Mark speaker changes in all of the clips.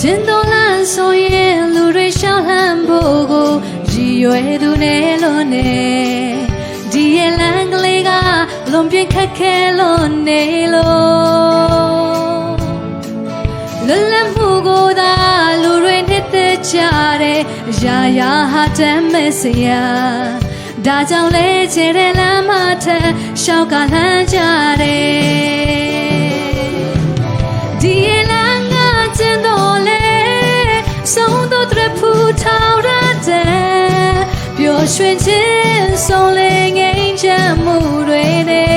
Speaker 1: ရှင်တော်လန်းဆိုရင်လူတွေရှောင်းလှမ်းဖို့ကိုရည်ရွယ်သူနဲ့လို့နေဒီရဲ့လမ်းကလေးကလွန်ပြင်းခက်ခဲလို့နေလို့လွတ်လပ်မှုကိုသာလူတွေနှစ်သက်ကြတယ်ရာရာဟာတမ်းမဲ့စရာဒါကြောင့်လဲခြေတဲ့လမ်းမထက်ရှောက်ကလှမ်းကြတယ် ရွှင်ခြင်းဆုံးလေငိမ့်ချမ်းမှုတွေနဲ့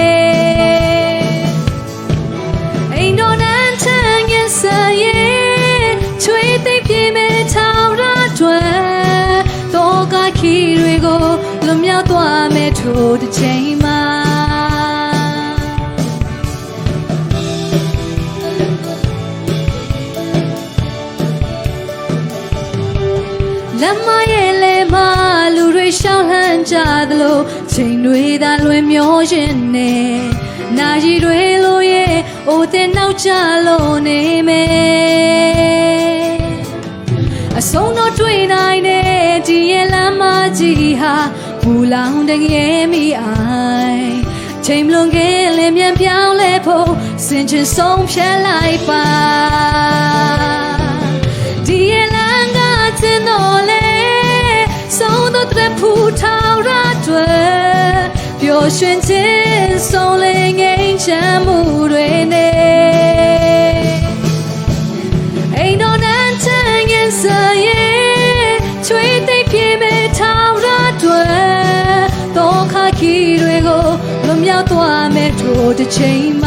Speaker 1: အိမ်တော်နန်းထန်ငယ်ဆရဲ့ချွေးသိပ်ပြေမဲ့ထောင်ရတွေတော့ကခီတွေကိုလွန်မြောက်သွားမဲ့ထိုတစ်ချိန်မှာ ရှောင်းလှမ်းကြသလိုချိန်တွေသာလွင်မျောရင်နဲ့နာရီတွေလိုရဲ့အိုတဲ့နောက်ကြလို့နေမယ်အဆုံးတော့တွေ့နိုင်တဲ့ဒီရဲ့လမ်းမကြီးဟာဘူလောင်တကယ်မိအိုင်ချိန်မလွန်ခင်လင်းမြန်ပြောင်းလဲဖို့စင်ချင်ဆုံးဖြတ်လိုက်ပါဒီရဲ့လမ်းကကျင်းတော်လေဆုံးတော့တဲ့ဖူထောင်ရတွေ ပျော်ရွှင်ခြင်းဆုံးလေငိမ့်ချမ်းမှုတွေနဲ့အိမ်တော်နန်းချမ်းငယ်စရဲ့ချွေးသိပ်ပြေမဲ့ထောင်ရတွေတော့ခါခီတွေကိုလွန်မြောက်သွားမဲ့ထိုတစ်ချိန်မှာ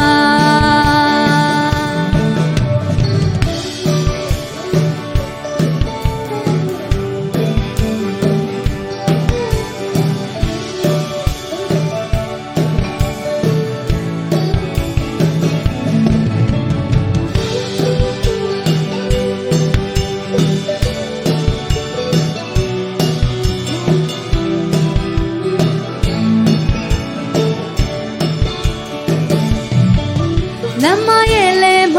Speaker 1: လမ်းမရဲ့လေမ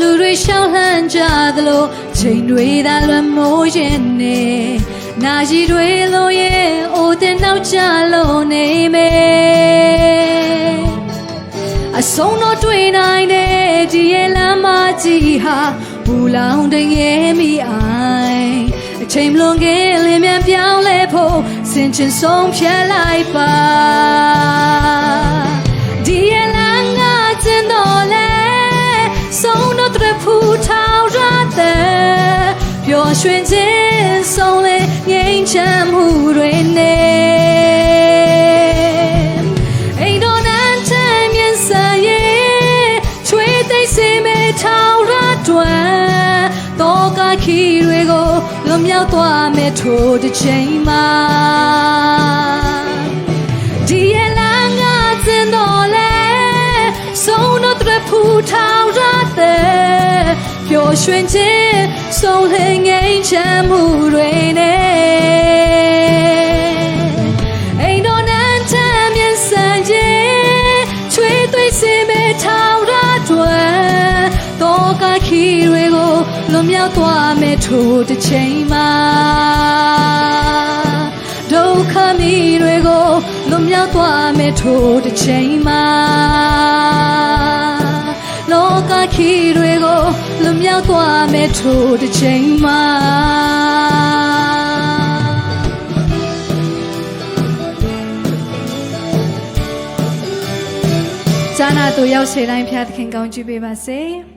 Speaker 1: လူတွေရှောင်းလှမ်းကြသလိုချိန်တွေသာလွန်မိုးရင်နေနာရီတွေလိုရဲ့အိုတဲ့နောက်ကြလို့နေမယ်အဆုံးတော့တွေ့နိုင်တဲ့ဒီရဲ့လမ်းမကြီးဟာဘူလောင်တကယ်မိအိုင်အချိန်မလွန်ခင်လင်းမြန်ပြောင်းလဲဖို့စင်ချင်ဆုံးဖြတ်လိုက်ပါ ရွှင်ခြင်းဆုံးလေငြိမ်းချမ်းမှုတွေနဲ့အိမ်တော်နန်းချမ်းမြင်စရဲ့ချွေးသိမ့်စေမဲ့ထောင်ရတွေတော့ကခီတွေကိုလွန်မြောက်သွားမဲ့ထိုတစ်ချိန်မှာဒီရဲ့လမ်းကကျင်းတော်လဲဆုံးတော့တဲ့ဖူထောင်ရတဲ့ ပျော်ရွှင်ခြင်းဆုံးလငိမ့်ချမ်းမှုတွေနဲ့အိမ်တော်နန်းချမ်းမြင်စံခြင်းချွေးသွေးစင်မဲ့ထောင်ရတွေတော့ကခီတွေကိုလွန်မြောက်သွားမဲ့ထိုတစ်ချိန်မှာဒုက္ခမီတွေကိုလွန်မြောက်သွားမယ်ထိုတစ်ချိန်မှာလောကခီတွေကို လွန်မြောက်သွားမယ်ထိုတစ်ချိန်မှာဇာနာတို့ရောက်စေတိုင်းဖျားသခင်ကောင်းချီးပေးပါစေ။